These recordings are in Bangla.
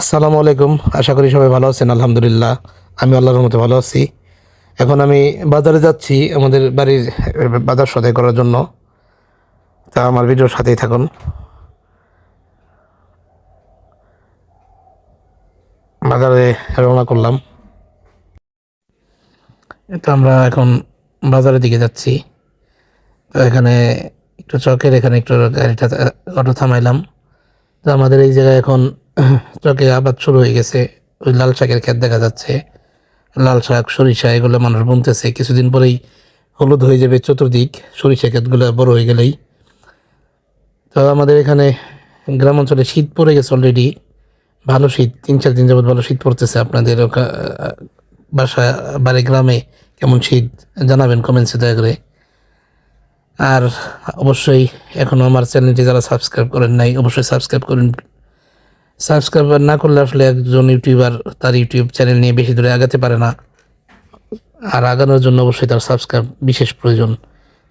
আসসালামু আলাইকুম। আশা করি সবাই ভালো আছেন, আলহামদুলিল্লাহ। আমি আল্লাহর মতো ভালো আছি। এখন আমি বাজারে যাচ্ছি আমাদের বাড়ির বাজার সদাই করার জন্য। তা আমার ভিডিওর সাথেই থাকুন। বাজারে রওনা করলাম। তো আমরা এখন বাজারের দিকে যাচ্ছি। তো এখানে একটু চকের এখানে একটু গাড়িটা অটো থামাইলাম। তো আমাদের এই জায়গায় এখন চকে আবাদ শুরু হয়ে গেছে। ওই লাল শাকের ক্ষেত দেখা যাচ্ছে। লাল শাক, সরিষা, এগুলো মানুষ বুনতেছে। কিছুদিন পরেই হলুদ হয়ে যাবে চতুর্দিক। সরিষা ক্ষেতগুলো বড় হয়ে গেলেই। তো আমাদের এখানে গ্রাম অঞ্চলে শীত পড়ে গেছে অলরেডি ভালো শীত, তিন, চার দিন যাবৎ ভালো শীত পড়তেছে। আপনাদের বাসা, বাড়ি, গ্রামে কেমন শীত? জানাবেন কমেন্টসে দয়া করে। আর অবশ্যই এখনও আমার চ্যানেলটি যারা সাবস্ক্রাইব করেন নাই, অবশ্যই সাবস্ক্রাইব করুন। সাবস্ক্রাইব না করলে আসলে একজন ইউটিউবার তার ইউটিউব চ্যানেল নিয়ে বেশি দূরে আগাতে পারে না। আর আগানোর জন্য অবশ্যই তার সাবস্ক্রাইব বিশেষ প্রয়োজন।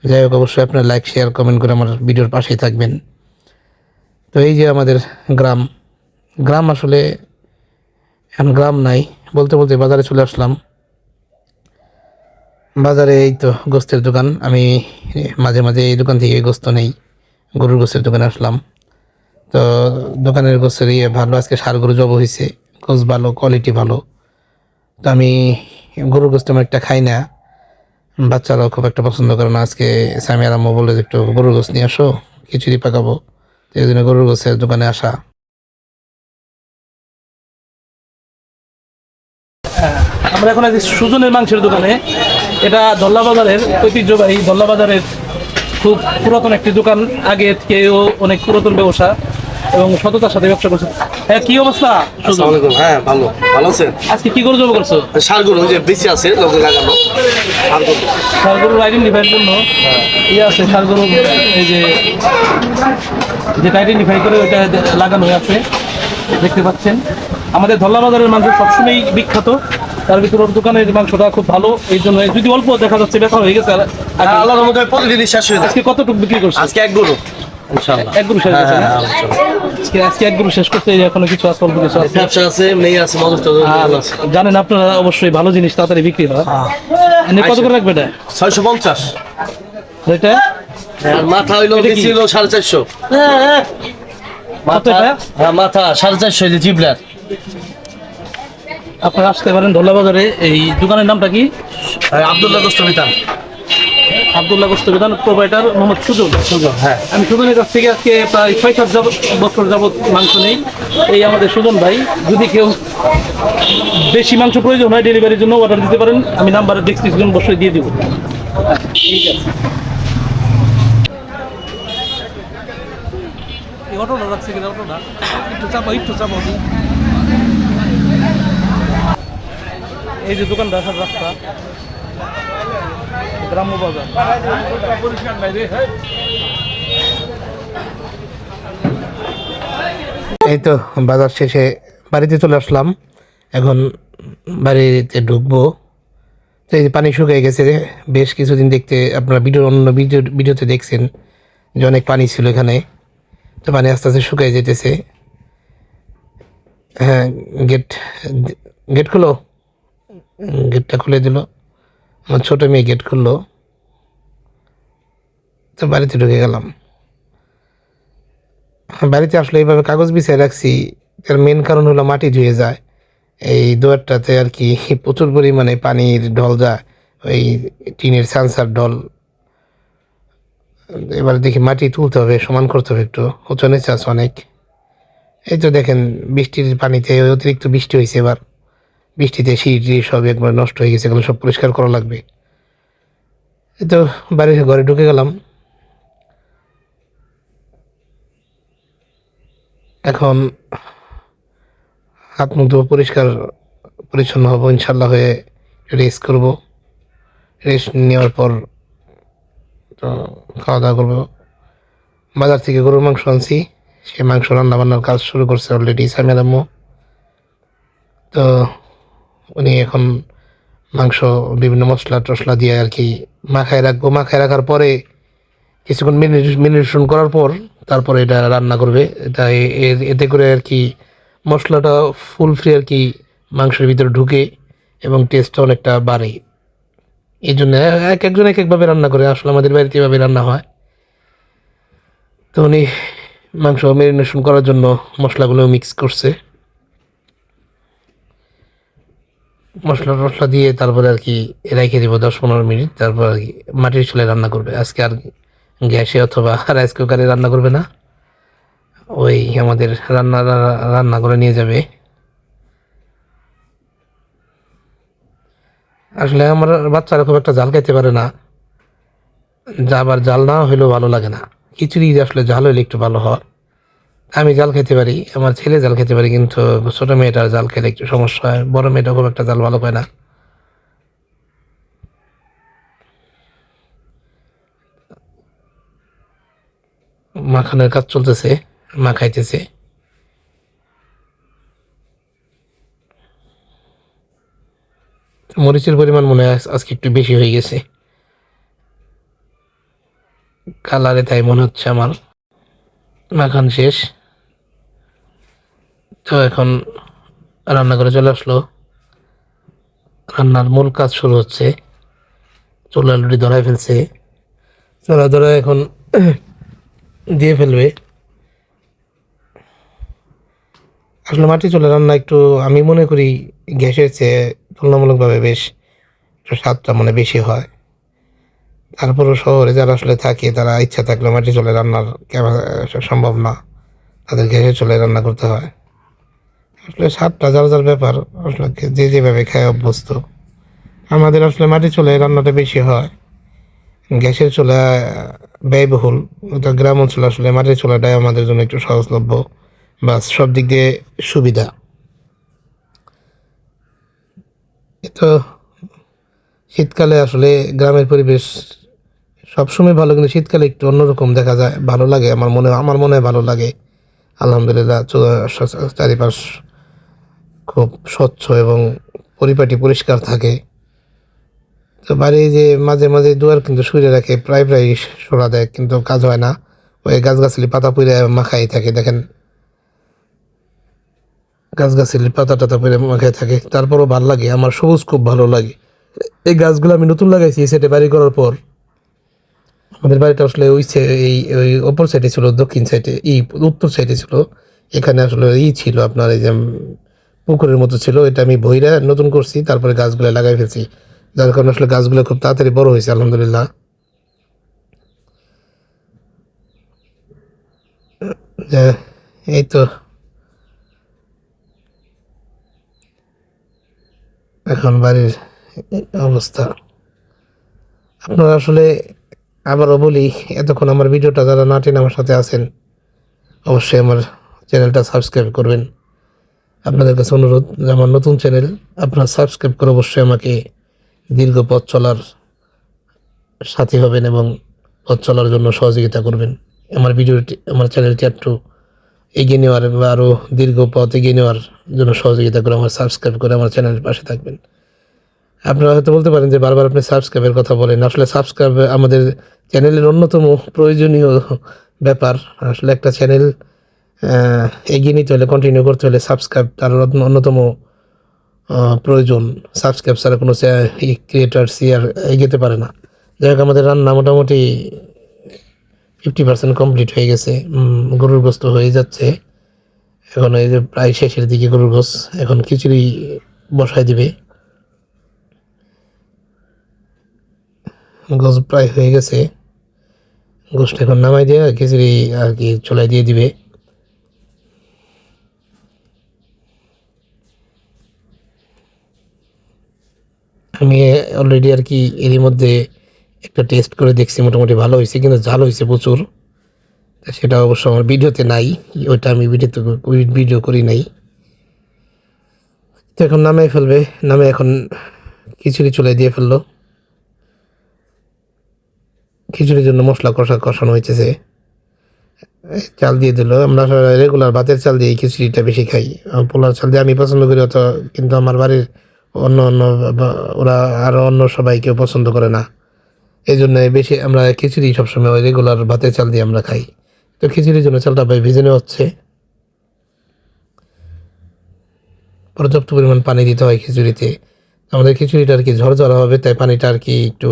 যাই হোক, অবশ্যই আপনার লাইক শেয়ার কমেন্ট করে আমার ভিডিওর পাশেই থাকবেন। তো এই যে আমাদের গ্রাম গ্রাম আসলে এখন গ্রাম নাই। বলতে বলতে বাজারে চলে আসলাম। বাজারে এই তো গোস্তের দোকান। আমি মাঝে মাঝে এই দোকান থেকে গোস্ত নেই, গরুর গোস্তের দোকানে আসলাম। তো দোকানের গোস্তের ইয়ে ভালো, আজকে সার গরু জব হয়েছে গোস ভালো কোয়ালিটি ভালো। তো আমি গরুর গোস্ত আমার একটা খাই না। বাচ্চারাও খুব একটা পছন্দ করে না। আজকে স্বামী আরাম্ভ বলে যে একটু গরুর গোস্ত নিয়ে আসো, খিচুড়ি পাকাবো। এই জন্য গরুর গোস্তের দোকানে আসা। আমরা এখন আছি সুজনের মাংসের দোকানে। এটা ধল্লা বাজারের ঐতিহ্যবাহী ধল্লা বাজারের খুব পুরাতন একটি দোকান আগে থেকেও অনেক পুরাতন ব্যবসা এবং সততার সাথে ব্যবসা করছে। হ্যাঁ কি অবস্থা? আসসালামাইকুম হ্যাঁ ভালো। ভালো আছেন? আজকে কি করে জব করছ? সারগুলো যে বেশি আছে লোকে লাগানো। সারগুলো সারগরুর আইডেন্টিফাইয়ের জন্য ইয়ে আছে সারগরু এই যে যেটা আইডেন্টিফাই করে ওইটা লাগানো আছে। দেখতে পাচ্ছেন। আমাদের ধল্লা বাজারের মানুষ সবসময়ই বিখ্যাত। তার ভিতরে ওর দোকানের মাংসটা খুব ভালো এই জন্য যদি অল্প দেখা যাচ্ছে ব্যাপার হয়ে গেছে আল্লাহর মধ্যে প্রতিদিনই শেষ হয়ে আজকে কতটুকু বিক্রি করছে আজকে এক গরু। ইনশাআল্লাহ। এক গ্রুপ শেষ হ্যাঁ, হয়েছে? হ্যাঁ। আজকে আজকে এক গ্রুপ শেষ করতে এখনও কিছু আছে অল্প কিছু আছে? ব্যবসা আছে মেয়ে আছে জানেন আপনারা অবশ্যই ভালো জিনিস তাড়াতাড়ি বিক্রি হয়। কত করে রাখবে এটা? ছয়শো পঞ্চাশ। এটা মাথা হইল হইল সাড়ে চারশো। মাথা? হ্যাঁ মাথা সাড়ে চারশো যে জিবলার আপনারা আসতে পারেন ধল্লা বাজারে এই দোকানের নামটা কি? আবদুল্লাহ গোস্তমিতান আবদুল্লাহ গোস্তবিধান প্রোভাইডার মোহাম্মদ সুজন। সুজন হ্যাঁ। আমি সুজনের কাছ থেকে আজকে প্রায় ছয় সাত বছর যাবত মাংস নেই। এই আমাদের সুজন ভাই যদি কেউ বেশি মাংস প্রয়োজন হয় ডেলিভারির জন্য অর্ডার দিতে পারেন। আমি নাম্বারে ডিসক্রিপশন বসে দিয়ে দেবো। ঠিক আছে এই অটোটা রাখছে কিনা অটোটা? একটু চাপা একটু চাপা। এই যে দোকানটা, আসার রাস্তা। গ্রাম্য বাজার। এই তো, বাজার শেষে বাড়িতে চলে আসলাম। এখন বাড়িতে ঢুকবো। তো এই পানি শুকিয়ে গেছে, বেশ কিছুদিন দেখতে আপনারা ভিডিও, অন্য ভিডিও, ভিডিওতে দেখছেন যে অনেক পানি ছিল এখানে। তো পানি আস্তে আস্তে শুকিয়ে যেতেছে। হ্যাঁ গেট গেট খুলো। গেটটা খুলে দিল। আমার ছোটো মেয়ে গেট খুললো। তো বাড়িতে ঢুকে গেলাম। বাড়িতে আসলে এইভাবে কাগজ বিছিয়ে রাখছি, তার মেন কারণ হলো মাটি ধুয়ে যায়। এই দুয়ারটাতে আর কি প্রচুর পরিমাণে পানির ঢল যায়, ওই টিনের সানসার ঢল। এবার দেখি মাটি তুলতে হবে, সমান করতে হবে একটু, উঁচু নিচে আছে অনেক। এই তো দেখেন বৃষ্টির পানিতে অতিরিক্ত বৃষ্টি হয়েছে এবার। বৃষ্টিতে সিঁড়ি সব একবার নষ্ট হয়ে গেছে, এগুলো সব পরিষ্কার করা লাগবে। এই তো বাড়ির ঘরে ঢুকে গেলাম। এখন হাত মুখ পরিষ্কার পরিচ্ছন্ন হব, ইনশাল্লাহ হয়ে রেস্ট করব। রেস্ট নেওয়ার পর তো খাওয়া দাওয়া করব। বাজার থেকে গরুর মাংস আনছি, সে মাংস রান্না বান্নার কাজ শুরু করছে অলরেডি সামিয়ার আম্মু তো উনি এখন মাংস, বিভিন্ন মশলা টশলা দিয়ে আর কি মাখায় রাখব। মাখায় রাখার পরে কিছুক্ষণ মিনিটেশন করার পর তারপরে এটা রান্না করবে। এটা এতে করে আর কি মশলাটা ফুল ফ্রি আর কি মাংসের ভিতরে ঢুকে এবং টেস্টটা অনেকটা বাড়ে। এই জন্য এক একজন এক একভাবে রান্না করে। আসলে আমাদের বাড়িতে এভাবে রান্না হয়। তো উনি মাংস মেরিনেশন করার জন্য মশলাগুলো মিক্স করছে। মশলা টশলা দিয়ে তারপরে আর কি রেখে দিব দশ পনেরো মিনিট, তারপর আর কি মাটির চুলে রান্না করবে। আজকে আর গ্যাসে অথবা রাইস কুকারে রান্না করবে না। ওই আমাদের রান্না রান্না করে নিয়ে যাবে। আসলে আমার বাচ্চারা খুব একটা জাল খাইতে পারে না। যা আবার জাল না হইলেও ভালো লাগে না। খিচুড়ি আসলে জাল হইলে একটু ভালো হয়। আমি জাল খেতে পারি, আমার ছেলে জাল খেতে পারি, কিন্তু ছোটো মেয়েটার জাল খেলে একটু সমস্যা হয়। বড় মেয়েটা খুব একটা জাল ভালো পায় না। মাখানের কাজ চলতেছে মা খাইতেছে মরিচের পরিমাণ মনে হয় আজকে একটু বেশি হয়ে গেছে। কালারে তাই মনে হচ্ছে আমার। মাখান শেষ। তো এখন রান্না করে চলে আসলো। রান্নার মূল কাজ শুরু হচ্ছে। চুলা লুটি ধরাই ফেলছে। চুলা ধরে এখন দিয়ে ফেলবে। আসলে মাটি চুলা রান্না একটু আমি মনে করি গ্যাসের চেয়ে তুলনামূলকভাবে বেশ একটু স্বাদটা মানে বেশি হয়। তারপরও শহরে যারা আসলে থাকে, তারা ইচ্ছা থাকলে মাটি চলে রান্নার সম্ভব না। তাদের গ্যাসে চলে রান্না করতে হয়। আসলে স্বাদটা যার যার ব্যাপার, আসলে যে যেভাবে খায় অভ্যস্ত। আমাদের আসলে মাটি চলে রান্নাটা বেশি হয়। গ্যাসের চুলা ব্যয়বহুল। ওটা গ্রাম অঞ্চলে আসলে মাটির চুলাটাই আমাদের জন্য একটু সহজলভ্য বা সব দিক দিয়ে সুবিধা। তো শীতকালে আসলে গ্রামের পরিবেশ সবসময় ভালো, কিন্তু শীতকালে একটু অন্যরকম দেখা যায়। ভালো লাগে আমার মনে আমার মনে হয় ভালো লাগে। আলহামদুলিল্লাহ চারিপাশ খুব স্বচ্ছ এবং পরিপাটি, পরিষ্কার থাকে। তো বাড়ি যে মাঝে মাঝে দুয়ার কিন্তু শুয়ে রাখে, প্রায় প্রায় সরা দেয়, কিন্তু কাজ হয় না। ওই গাছগাছালি পাতা পুড়ে মাখাই থাকে, দেখেন। গাছগাছালি পাতা টাতা পুড়ে মাখাই থাকে, তারপরও ভালো লাগে, আমার সবুজ খুব ভালো লাগে। এই গাছগুলো আমি নতুন লাগাইছি এই সাইডে বাড়ি করার পর। আমাদের বাড়িটা আসলে ওই এই, ওই অপর সাইডে ছিল, দক্ষিণ সাইডে এই উত্তর সাইডে ছিল। এখানে আসলে ই ছিল আপনার এই যে পুকুরের মতো ছিল, এটা আমি বইরা নতুন করছি, তারপরে গাছগুলো লাগাই ফেলছি। যার কারণে আসলে গাছগুলো খুব তাড়াতাড়ি বড় হয়েছে, আলহামদুলিল্লাহ। এই তো। এখন বাড়ির অবস্থা। আপনারা আসলে আবারও বলি, এতক্ষণ আমার ভিডিওটা যারা নাটেন আমার সাথে আছেন, অবশ্যই আমার চ্যানেলটা সাবস্ক্রাইব করবেন। আপনাদের কাছে অনুরোধ যে আমার নতুন চ্যানেল আপনারা সাবস্ক্রাইব করে অবশ্যই আমাকে দীর্ঘ পথ চলার সাথী হবেন এবং পথ চলার জন্য সহযোগিতা করবেন। আমার ভিডিওটি, আমার চ্যানেলটি একটু এগিয়ে নেওয়ার বা আরও দীর্ঘ পথ এগিয়ে নেওয়ার জন্য সহযোগিতা করে আমার সাবস্ক্রাইব করে আমার চ্যানেলের পাশে থাকবেন। আপনারা হয়তো বলতে পারেন যে বারবার আপনি সাবস্ক্রাইবের কথা বলেন। আসলে সাবস্ক্রাইব আমাদের চ্যানেলের অন্যতম প্রয়োজনীয় ব্যাপার, আসলে একটা চ্যানেল এগিয়ে নিতে হলে কন্টিনিউ করতে হলে সাবস্ক্রাইব তার অন্যতম প্রয়োজন। সাবস্ক্রাইব ছাড়া কোনো ক্রিয়েটার সিয়ার এগোতে পারে না। যাই হোক, আমাদের রান্না মোটামুটি ফিফটি পার্সেন্ট কমপ্লিট হয়ে গেছে। গরুর গোস্ত হয়ে যাচ্ছে। এখন এই যে প্রায় শেষের দিকে গরুর গোস এখন খিচুড়ি বসায় দিবে। গোস প্রায় হয়ে গেছে। গোসটা এখন নামাই দিয়ে খিচুড়ি আর কি চলাই দিয়ে দিবে। আমি অলরেডি আর কি এরই মধ্যে একটা টেস্ট করে দেখছি, মোটামুটি ভালো হয়েছে কিন্তু ঝাল হয়েছে প্রচুর। সেটা অবশ্য আমার ভিডিওতে নাই, ওইটা আমি ভিডিওতে ভিডিও করি নাই। তো এখন নামে ফেলবে নামে এখন খিচুড়ি চলে দিয়ে ফেলল। খিচুড়ির জন্য মশলা কষা কষানো এই চাল দিয়ে দিল। আমরা রেগুলার ভাতের চাল দিয়ে খিচুড়িটা বেশি খাই। পোলার চাল দিয়ে আমি পছন্দ করি অত কিন্তু আমার বাড়ির অন্য অন্য ওরা আরও অন্য সবাই কেউ পছন্দ করে না। এই জন্য বেশি আমরা খিচুড়ি সবসময় ওই রেগুলার ভাতের চাল দিয়ে আমরা খাই। তো খিচুড়ির জন্য চালটা ভেজে নেওয়া হচ্ছে। পর্যাপ্ত পরিমাণ পানি দিতে হয় খিচুড়িতে। আমাদের খিচুড়িটা আর কি ঝরঝরা হবে, তাই পানিটা আর কি একটু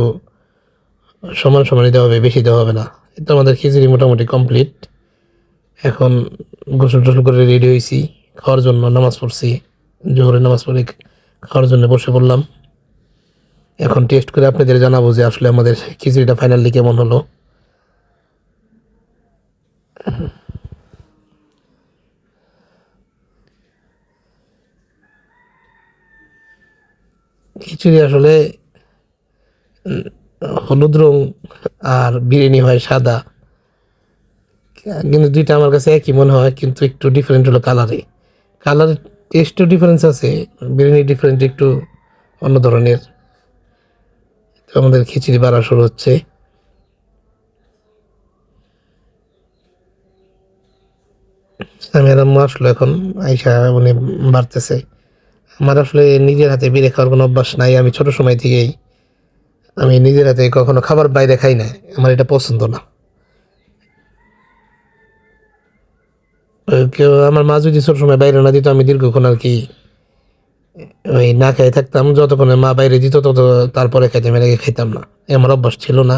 সমান সমান দেওয়া হবে, বেশি দেওয়া হবে না। তো আমাদের খিচুড়ি মোটামুটি কমপ্লিট এখন গোসল টোসল করে রেডি হয়েছি। খাওয়ার জন্য নামাজ পড়ছি। জোহরে নামাজ পড়ে খাওয়ার জন্য বসে পড়লাম? এখন টেস্ট করে আপনাদের জানাব যে আসলে আমাদের খিচুড়িটা ফাইনালি কেমন হলো। খিচুড়ি আসলে হলুদ রং আর বিরিয়ানি হয় সাদা। কিন্তু দুইটা আমার কাছে একই মনে হয়, কিন্তু একটু ডিফারেন্ট হলো কালারে কালারের টেস্টও ডিফারেন্স আছে, বিরিয়ানি ডিফারেন্ট একটু অন্য ধরনের। আমাদের খিচুড়ি বাড়া শুরু হচ্ছে। আম্মু আসলো এখন, আইসা উনি বাড়তেছে। আমার আসলে নিজের হাতে বেড়ে খাওয়ার কোনো অভ্যাস নাই, আমি ছোট সময় থেকেই, আমি নিজের হাতে কখনো খাবার বাইরে খাই না আমার এটা পছন্দ না আহ, কেউ আমার মা যদি ছোট সময় বাইরে না দিত, আমি দীর্ঘক্ষণ আর কি ওই না খেয়ে থাকতাম। যতক্ষণে মা বাইরে দিত, তত তারপরে খাইতাম এর আগে খাইতাম না। আমার অভ্যাস ছিল না।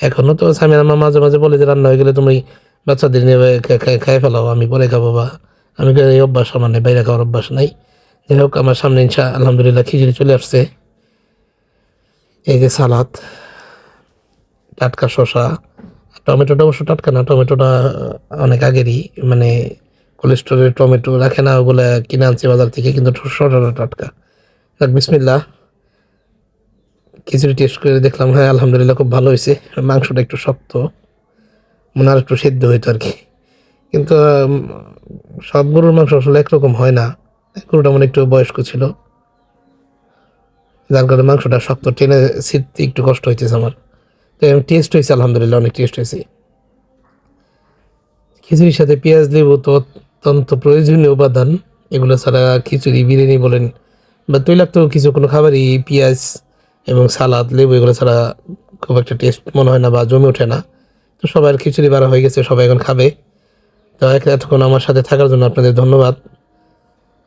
এখনও তো স্বামী আমার মাঝে মাঝে বলে যে, রান্না হয়ে গেলে তুমি বাচ্চাদের নিয়ে খাই ফেলাও, আমি পরে খাব বা আমি এই অভ্যাস আমার নেই, বাইরে খাওয়ার অভ্যাস নাই। যাই হোক, আমার সামনে ইনশা আলহামদুলিল্লাহ খিচুড়ি চলে আসছে। এই যে সালাদ, টাটকা শশা টমেটোটা অবশ্য টাটকা না, টমেটোটা অনেক আগেরই মানে কোলেস্টোরের টমেটো রাখে না, ওগুলো কিনে আনছি বাজার থেকে, কিন্তু শসাটা টাটকা। বিসমিল্লা খিচুড়ি টেস্ট করে দেখলাম হ্যাঁ আলহামদুলিল্লাহ খুব ভালো হয়েছে। মাংসটা একটু শক্ত, মনে আর একটু সেদ্ধ হইতো আর কি। কিন্তু সব গরুর মাংস আসলে একরকম হয় না। গরুটা মনে একটু বয়স্ক ছিল। যার কারণে মাংসটা শক্ত, টেনে ছিটতে একটু কষ্ট হইতেছে আমার। তো টেস্ট হয়েছে আলহামদুলিল্লাহ, অনেক টেস্ট হয়েছে খিচুড়ির সাথে পেঁয়াজ, লেবু, তো অত্যন্ত প্রয়োজনীয় উপাদান। এগুলো ছাড়া খিচুড়ি, বিরিয়ানি বলেন, বা তৈলাক্ত কিছু কোনো খাবারই, পেঁয়াজ এবং সালাদ, লেবু, এগুলো ছাড়া খুব একটা টেস্ট মনে হয় না বা জমে ওঠে না। তো সবার খিচুড়ি বাড়া হয়ে গেছে, সবাই এখন খাবে। তো এতক্ষণ আমার সাথে থাকার জন্য আপনাদের ধন্যবাদ।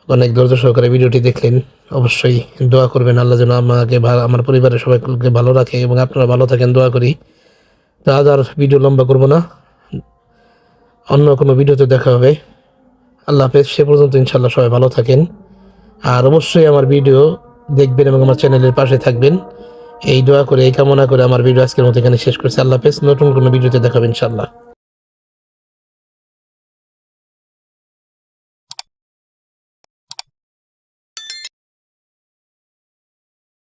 অনেক ধৈর্য সহকারে ভিডিওটি দেখলেন। অবশ্যই দোয়া করবেন, আল্লাহ যেন আমাকে আমার পরিবারের সবাইকে ভালো রাখে এবং আপনারা ভালো থাকেন, দোয়া করি। তো আজ আর ভিডিও লম্বা করব না। অন্য কোনো ভিডিওতে দেখা হবে। আল্লাহ হাফেজ, সে পর্যন্ত ইনশাল্লাহ সবাই ভালো থাকেন। আর অবশ্যই আমার ভিডিও দেখবেন এবং আমার চ্যানেলের পাশে থাকবেন। এই দোয়া করে, এই কামনা করে আমার ভিডিও আজকের মতো এখানে শেষ করছি। আল্লাহ হাফেজ, নতুন কোনো ভিডিওতে দেখাবেন ইনশাল্লাহ